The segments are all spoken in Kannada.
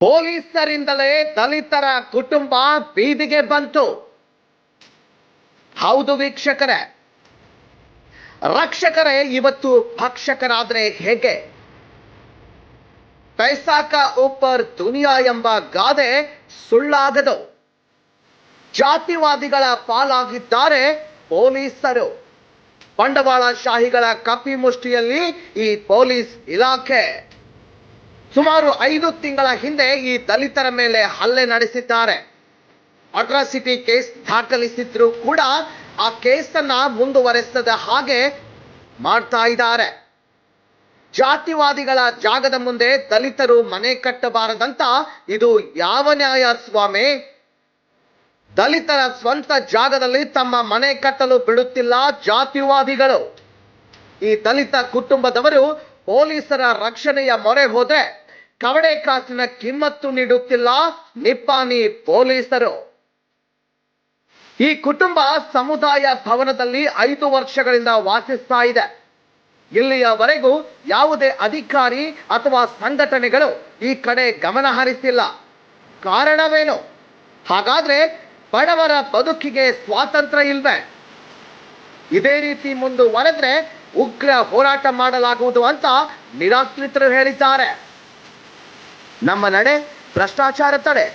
ಪೊಲೀಸರಿಂದಲೇ ದಲಿತರ ಕುಟುಂಬ ಬೀದಿಗೆ ಬಂತು. ಹೌದು ವೀಕ್ಷಕರೇ. ರಕ್ಷಕರೇ, ಇವತ್ತು ಭಕ್ಷಕರಾದ್ರೆ ಹೇಗೆ? ಪೈಸಾಕ ಉಪ್ಪರ್ ದುನಿಯಾ ಎಂಬ ಗಾದೆ ಸುಳ್ಳಾಗದು. ಜಾತಿವಾದಿಗಳ ಪಾಲಾಗಿದ್ದಾರೆ ಪೊಲೀಸರು. ಬಂಡವಾಳಶಾಹಿಗಳ ಕಪಿಮುಷ್ಟಿಯಲ್ಲಿ ಈ ಪೊಲೀಸ್ ಇಲಾಖೆ. ಸುಮಾರು ಐದು ತಿಂಗಳ ಹಿಂದೆ ಈ ದಲಿತರ ಮೇಲೆ ಹಲ್ಲೆ ನಡೆಸಿದ್ದಾರೆ. ಅಟ್ರಾಸಿಟಿ ಕೇಸ್ ದಾಖಲಿಸಿದ್ರು ಕೂಡ ಆ ಕೇಸನ್ನ ಮುಂದುವರೆಸದ ಹಾಗೆ ಮಾಡ್ತಾ ಇದ್ದಾರೆ. ಜಾತಿವಾದಿಗಳ ಜಾಗದ ಮುಂದೆ ದಲಿತರು ಮನೆ ಕಟ್ಟಬಾರದಂತ ಇದು ಯಾವ ನ್ಯಾಯ ಸ್ವಾಮಿ ದಲಿತರ ಸ್ವಂತ ಜಾಗದಲ್ಲಿ ತಮ್ಮ ಮನೆ ಕಟ್ಟಲು ಬಿಡುತ್ತಿಲ್ಲ ಜಾತಿವಾದಿಗಳು. ಈ ದಲಿತ ಕುಟುಂಬದವರು ಪೊಲೀಸರ ರಕ್ಷಣೆಯ ಮೊರೆ ಹೋದ್ರೆ ಕವಡೆ ಕಾಸಿನ ಕಿಮ್ಮತ್ತು ನೀಡುತ್ತಿಲ್ಲ ನಿಪ್ಪಾಣಿ ಪೊಲೀಸರು. ಈ ಕುಟುಂಬ ಸಮುದಾಯ ಭವನದಲ್ಲಿ ಐದು ವರ್ಷಗಳಿಂದ ವಾಸಿಸ್ತಾ ಇದೆ. ಇಲ್ಲಿಯವರೆಗೂ ಯಾವುದೇ ಅಧಿಕಾರಿ ಅಥವಾ ಸಂಘಟನೆಗಳು ಈ ಕಡೆ ಗಮನ ಹರಿಸಿಲ್ಲ. ಕಾರಣವೇನು? ಹಾಗಾದ್ರೆ ಬಡವರ ಬದುಕಿಗೆ ಸ್ವಾತಂತ್ರ್ಯ ಇಲ್ವೇ? ಇದೇ ರೀತಿ ಮುಂದುವರೆದ್ರೆ ಉಗ್ರ ಹೋರಾಟ ಮಾಡಲಾಗುವುದು ಅಂತ ನಿರಾಶ್ರಿತರು ಹೇಳಿದ್ದಾರೆ. ನಮ್ಮ ನಡೆ ಭ್ರಷ್ಟಾಚಾರ ತಡೆ.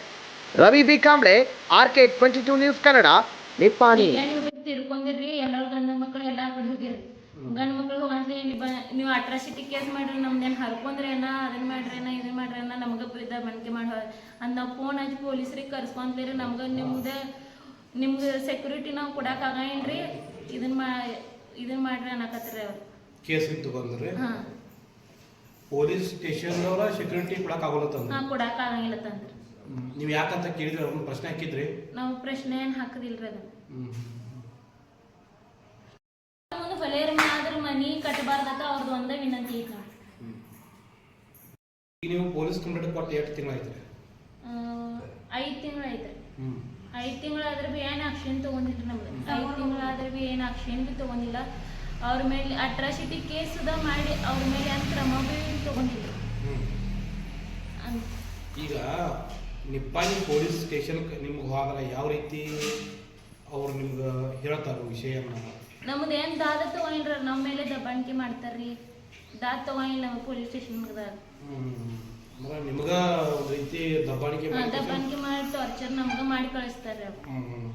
Ravi B. Kamble R K twenty two news Kannada Nippani. ನೀವು ತಿರ್ಕೊಂಡಿರಿ ಎಲ್ಲರೂ ಗಂಡ ಮಕ್ಳು ಎಲ್ಲ ಕಡೆ ಹೋಗಿರಿ. ಗಂಡ ಮಕ್ಕಳು ಬ ನೀವು ಅಟ್ರಾಸಿಟಿ ಕೇಸ್ ಮಾಡ್ರಿ ನಮ್ದೇನು ಹರ್ಕೊಂಡ್ರೇನ ಅದನ್ನ ಮಾಡ್ರೇನ ಇದನ್ನ ಮಾಡ್ರೇನ ನಮ್ಗೆ ಬಿದ್ದ ಮನ್ಕೆ ಮಾಡಿ ಅಂದ್ ನಾವು ಫೋನ್ ಹಚ್ಚಿ ಪೊಲೀಸ್ರಿಗೆ ಕರ್ಸ್ಕೊಂತೀರಿ ನಮ್ಗೆ ನಿಮ್ದು ನಿಮ್ಗೆ ಸೆಕ್ಯೂರಿಟಿ ನಾವು ಏನ್ರಿ ಇದನ್ನ ಮಾ ಇದನ್ನ ಮಾಡ್ರಿ ಅನ್ನಕತ್ತೀರಿ ಅವ್ರು. ಕೇಸ್ ಹಾಂ. ಪೊಲೀಸ್ ಸ್ಟೇಷನ್ ಅವರ ಸೆಕ್ಯೂರಿಟಿ ಕೊಡಕ್ ಆಗೋಲ್ಲ ಹಾ ಕೊಡಾಕ ಕೊಡಕ್ಕಾಗಂಗಿಲ್ಲ ತಂದ್ರಿ. ನೀವು ಯಾಕಂತ ಕೇಳಿದ್ರೆ ಅವ್ರನ್ನ ಪ್ರಶ್ನೆ ಹಾಕಿದ್ರಿ? ನಾವು ಪ್ರಶ್ನೆ ಏನು ಹಾಕದಿಲ್ರಿ ಅದನ್ನ. ಹ್ಮ್. ಮುಂದೆ ಹೊಲೆಯರ್ ಆದ್ರೆ ಮನಿ ಕಟ್ಟಬಾರ್ದಕ್ಕ ಅವ್ರದ್ದು ಒಂದೇ ವಿನಂತಿ ಐತೆ ನೋಡಿ ಈಗ ನೀವು ಪೊಲೀಸ್ ಕಂಪ್ಲೇಂಟ್ ಕೊಟ್ಟು ಎಷ್ಟು ತಿಂಗಳಾಯ್ತ್ರಿ ಐದು ತಿಂಗಳು ಐತ್ರಿ ಹ್ಮ್. ಐದು ತಿಂಗಳಾದ್ರೆ ಬಿ ಏನು ಆಕ್ಷನ್ ತಗೊಂಡಿಲ್ರಿ ನಮ್ದು ಐದು ತಿಂಗಳಾದ್ರೆ ಬಿ ಏನು ಆಕ್ಷನ್ ಬಿ ತಗೊಂಡಿಲ್ಲ. ಅವ್ರ ಮೇಲೆ ಅಟ್ರಾಸಿಟಿ ಕೇಸ್ ಮಾಡಿ ಅವ್ರ ಮೇಲೆ ಅಂತ ಕ್ರಮ ಬಿ ತಗೊಂಡಿಲ್ಲ ಈಗ ನಿಪ್ಪಾಣಿ ಪೊಲೀಸ್ ಸ್ಟೇಷನ್ ನಿಮ್ಗೆ ಹೋಗಲ್ಲ ಯಾವ ರೀತಿ ಅವ್ರು ನಿಮ್ಗೆ ಹೇಳ್ತಾರ ವಿಷಯನ? ನಮ್ದು ಏನು ದಾದ ತಗೊಂಡ್ರ ನಮ್ಮ ಮೇಲೆ ದಬ್ಬಾಣಿಕೆ ಮಾಡ್ತಾರ್ರಿ. ದಾದ ತಗೊಂಡಿಲ್ಲ ನಮ್ಮ ಪೊಲೀಸ್ ಸ್ಟೇಷನ್ದಾಗ ಹ್ಮ್. ಅಂದ್ರೆ ನಿಮ್ಗ ಒಂದ್ ರೀತಿ ದಬ್ಬಾಣಿಕೆ ದಬ್ಬಾಣಿಕೆ ಮಾಡಿ ಟಾರ್ಚರ್ ನಮ್ಗೆ ಮಾಡಿ ಕಳಿಸ್ತಾರೆ ಅವ್ರು ಹ್ಮ್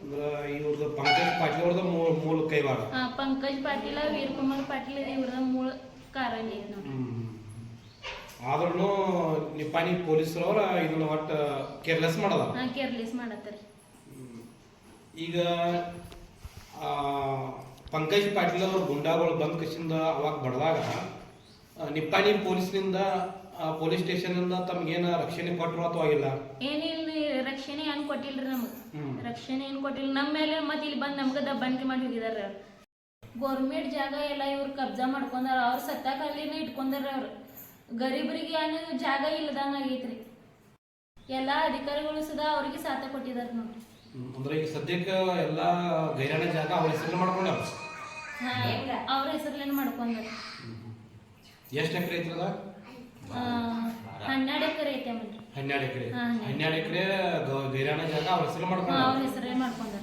ಅಂದ್ರೆ ಇವ್ರದ್ದು ಪಂಕಜ್ ಪಾಟೀಲ್ ಅವ್ರದ್ದು ಮೂಲ ಮೂಲ ಕೈವಾಡ ಪಂಕಜ್ ಪಾಟೀಲ ವೀರಕುಮಾರ್ ಪಾಟೀಲ್ ಇವ್ರದ ಮೂಲ ಕಾರಣ ನೋಡಿ ಆದ್ರೂ ನಿಪ್ಪಾಣಿ ಪೊಲೀಸರವ್ರ ಇದನ್ನ ಒಟ್ಟ ಕೇರ್ಲೆಸ್ ಮಾಡದ? ಹಾ ಕೇರ್ಲೆಸ್ ಮಾಡತ್ತಾರ. ಈಗ ಆ, ಪಂಕಜ್ ಪಾಟೀಲ್ ಅವ್ರ ಗುಂಡಾಗಳು ಬಂದ ಕಸಿಂದ ಅವಾಗ ಬಡದಾಗ ನಿಪ್ಪಾಣಿ ಪೊಲೀಸ್ನಿಂದ ಪೊಲೀಸ್ ಸ್ಟೇಷನ್ ಸ್ಟೇಷನ್ನಿಂದ ತಮ್ಗೇನ ರಕ್ಷಣೆ ಕೊಟ್ಟರು ಅಥವಾ ಇಲ್ಲ? ಏನಿಲ್ಲ ರಕ್ಷಣೆ ಏನು ಕೊಟ್ಟಿಲ್ರಿ ನಮಗೆ? ರಕ್ಷಣೆ ಏನು ಕೊಟ್ಟಿಲ್ಲ ನಮ್ಮ ಮೇಲೆ ಮತ್ತೆ ಇಲ್ಲಿ ಬಂದು ನಮ್ಗೆ ದಬ್ಬಾಣಿಕೆ ಮಾಡಿ ಹೋಗಿದಾರ ಗೌರ್ಮೆಂಟ್ ಜಾಗ ಎಲ್ಲ ಇವ್ರು ಕಬ್ಜಾ ಮಾಡ್ಕೊಂಡಾರ ಅವ್ರ ಸತ್ತಾಕ ಅಲ್ಲಿನೇ ಇಟ್ಕೊಂಡಾರ ಅವ್ರು. ಗರೀಬರಿಗೆ ಏನು ಜಾಗ ಇಲ್ಲದಂಗ ಆಗೈತ್ರಿ. ಎಲ್ಲ ಅಧಿಕಾರಿಗಳು ಸದಾ ಅವ್ರಿಗೆ ಸಾಥ ಕೊಟ್ಟಿದಾರ ನೋಡ್ರಿ. ಅಂದ್ರೆ ಈಗ ಸದ್ಯಕ್ಕೆ ಎಲ್ಲ ಗೈರಾಣ ಜಾಗ ಅವ್ರ ಹೆಸರು ಮಾಡ್ಕೊಂಡ ಹಾ ಅವ್ರ ಹೆಸರ್ಲೇನು ಮಾಡ್ಕೊಂಡಾರ. ಎಷ್ಟು ಎಕರೆ ಅದ ಹನ್ನೆರಡು ಎಕರೆ ಐತೆ ಆಮೇಲೆ ಹನ್ನೆರಡು ಎಕರೆ ಹನ್ನೆರಡು. ಹನ್ನೆರಡು ಎಕರೆ ಗೈರಾಣ ಜಾಗ ಅವ್ರ ಹೆಸರು ಮಾಡ್ಕೊಂಡ ಅವ್ರ ಹೆಸರೇ ಮಾಡ್ಕೊಂಡಾರ